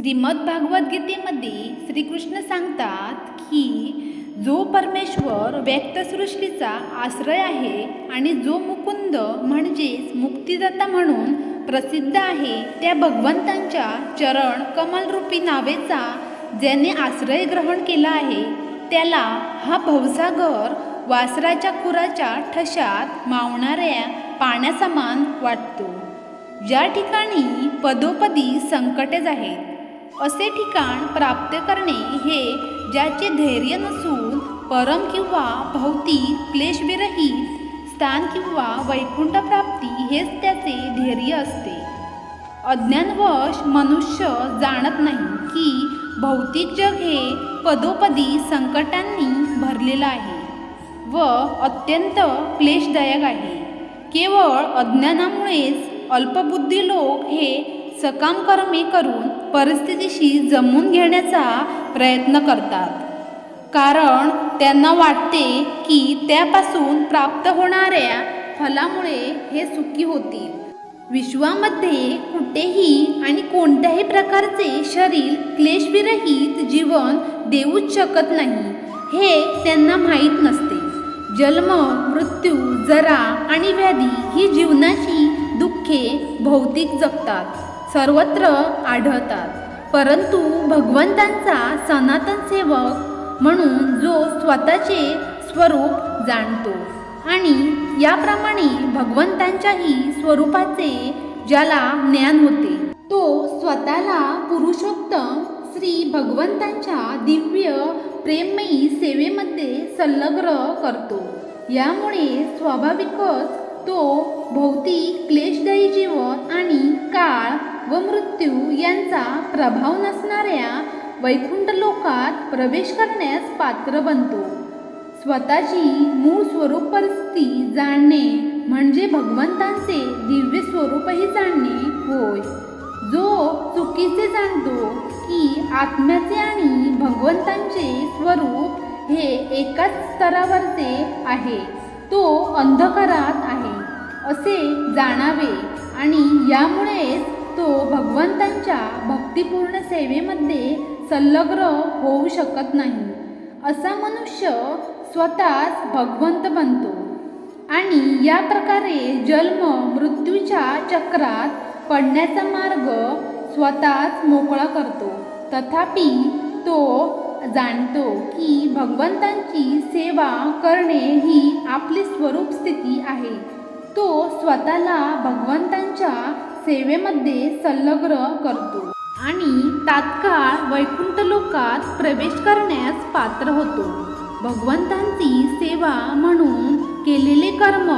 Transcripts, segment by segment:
श्रीमद भागवद्गीतेमध्ये श्रीकृष्ण सांगतात की जो परमेश्वर व्यक्तसृष्टीचा आश्रय आहे आणि जो मुकुंद म्हणजेच मुक्तिदाता म्हणून प्रसिद्ध आहे त्या भगवंतांच्या चरण कमलरूपी नावेचा ज्याने आश्रय ग्रहण केला आहे त्याला हा भवसागर वासराच्या खुराच्या ठशात मावणाऱ्या पाण्यासमान वाटतो. ज्या ठिकाणी पदोपदी संकटेच आहेत. असे ठिकाण प्राप्त करणे हे ज्याचे धैर्य नसून परम किंवा भौतिक क्लेशविरहित स्थान किंवा वैकुंठ प्राप्ती हेच त्याचे धैर्य असते. अज्ञानवश मनुष्य जाणत नाही की भौतिक जग हे पदोपदी संकटांनी भरलेलं आहे व अत्यंत क्लेशदायक आहे. केवळ अज्ञानामुळेच अल्पबुद्धी लोक हे सकाम कर्मे करून परिस्थितीशी जमून घेण्याचा प्रयत्न करतात. कारण त्यांना वाटते की त्यापासून प्राप्त होणाऱ्या फलामुळे हे सुखी होतील. विश्वामध्ये कुठेही आणि कोणत्याही प्रकारचे शरीर क्लेशविरहित जीवन देऊच शकत नाही हे त्यांना माहीत नसते. जन्म मृत्यू जरा आणि व्याधी ही जीवनाची दुःखे भौतिक जगतात. सर्वत्र आढळतात. परंतु भगवंतांचा सनातन सेवक म्हणून जो स्वतःचे स्वरूप जाणतो आणि याप्रमाणे भगवंतांच्याही स्वरूपाचे ज्याला ज्ञान होते तो स्वतःला पुरुषोत्तम श्री भगवंतांच्या दिव्य प्रेममयी सेवेमध्ये संलग्न करतो. यामुळे स्वाभाविकच तो भौतिक क्लेशदायी जीवन आणि काळ व मृत्यू यांचा प्रभाव नसणाऱ्या वैकुंठ लोकात प्रवेश करण्यास पात्र बनतो. स्वतःची मूळ स्वरूप परिस्थिती जाणणे म्हणजे भगवंतांचे दिव्य स्वरूपही जाणणे होय. जो चुकीचे जाणतो की आत्म्याचे आणि भगवंतांचे स्वरूप हे एकाच स्तरावरचे आहे तो अंधकारात आहे असे जाणावे आणि यामुळेच भक्तिपूर्ण सेवेमध्ये संलग्न होऊ शकत नाही. असा मनुष्य स्वतःच भगवंत बनतो आणि या प्रकारे जन्म मृत्यूच्या चक्रात पडण्याचा मार्ग स्वतःच मोकळा करतो. तथापि तो जाणतो की भगवंतांची सेवा करणे ही आपली स्वरूप स्थिती आहे. तो स्वतःला भगवंतांच्या सेवेमध्ये संलग्न करतो. आणि तात्काळ वैकुंठ लोकात प्रवेश करण्यास पात्र होतो. भगवंतांची सेवा म्हणून केलेले कर्म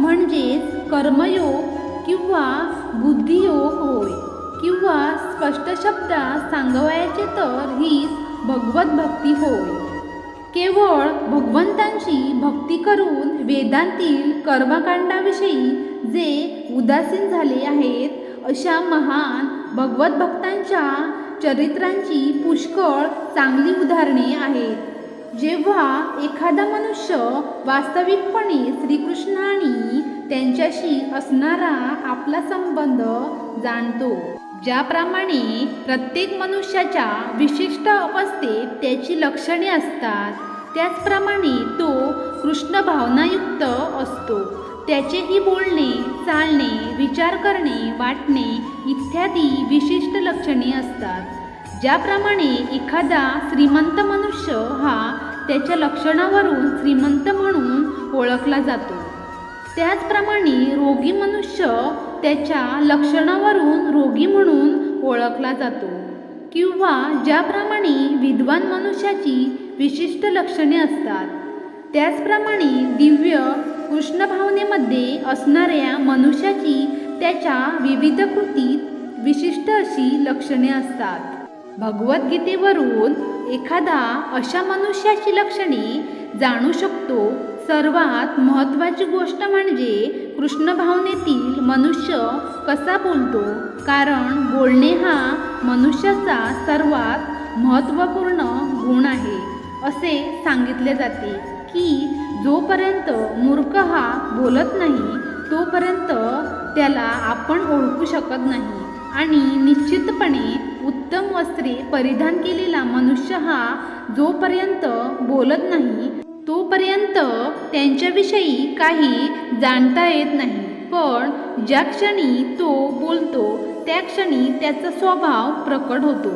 म्हणजेच कर्मयोग किंवा बुद्धियोग होय किंवा स्पष्ट शब्दात सांगवायचे तर हीच भगवत भक्ती होय. केवळ भगवंतांची भक्ती करून वेदांतील कर्मकांडाविषयी जे उदासीन झाले आहेत अशा महान भगवत भक्तांच्या चरित्रांची पुष्कळ चांगली उदाहरणे आहेत. जेव्हा एखादा मनुष्य वास्तविकपणे श्रीकृष्ण आणि त्यांच्याशी असणारा आपला संबंध जाणतो ज्याप्रमाणे प्रत्येक मनुष्याच्या विशिष्ट अवस्थेत त्याची लक्षणे असतात. त्याचप्रमाणे तो कृष्ण भावनायुक्त असतो. त्याचेही बोलणे चालणे विचार करणे वाटणे इत्यादी विशिष्ट लक्षणे असतात. ज्याप्रमाणे एखादा श्रीमंत मनुष्य हा त्याच्या लक्षणावरून श्रीमंत म्हणून ओळखला जातो. त्याचप्रमाणे रोगी मनुष्य त्याच्या लक्षणावरून रोगी म्हणून ओळखला जातो. किंवा ज्याप्रमाणे विद्वान मनुष्याची विशिष्ट लक्षणे असतात. त्याचप्रमाणे दिव्य कृष्ण भावनेमध्ये असणाऱ्या मनुष्याची त्याच्या विविध कृतीत विशिष्ट अशी लक्षणे असतात. भगवद्गीतेवरून एखादा अशा मनुष्याची लक्षणे जाणू शकतो. सर्वात महत्त्वाची गोष्ट म्हणजे कृष्ण भावनेतील मनुष्य कसा बोलतो? कारण बोलणे हा मनुष्याचा सर्वात महत्त्वपूर्ण गुण आहे. असे सांगितले जाते की जोपर्यंत मूर्ख हा बोलत नाही तोपर्यंत त्याला आपण ओळखू शकत नाही. आणि निश्चितपणे उत्तम वस्त्रे परिधान केलेला मनुष्य हा जोपर्यंत बोलत नाही तोपर्यंत त्यांच्याविषयी काही जाणता येत नाही. पण ज्या क्षणी तो बोलतो त्या क्षणी त्याचा स्वभाव प्रकट होतो.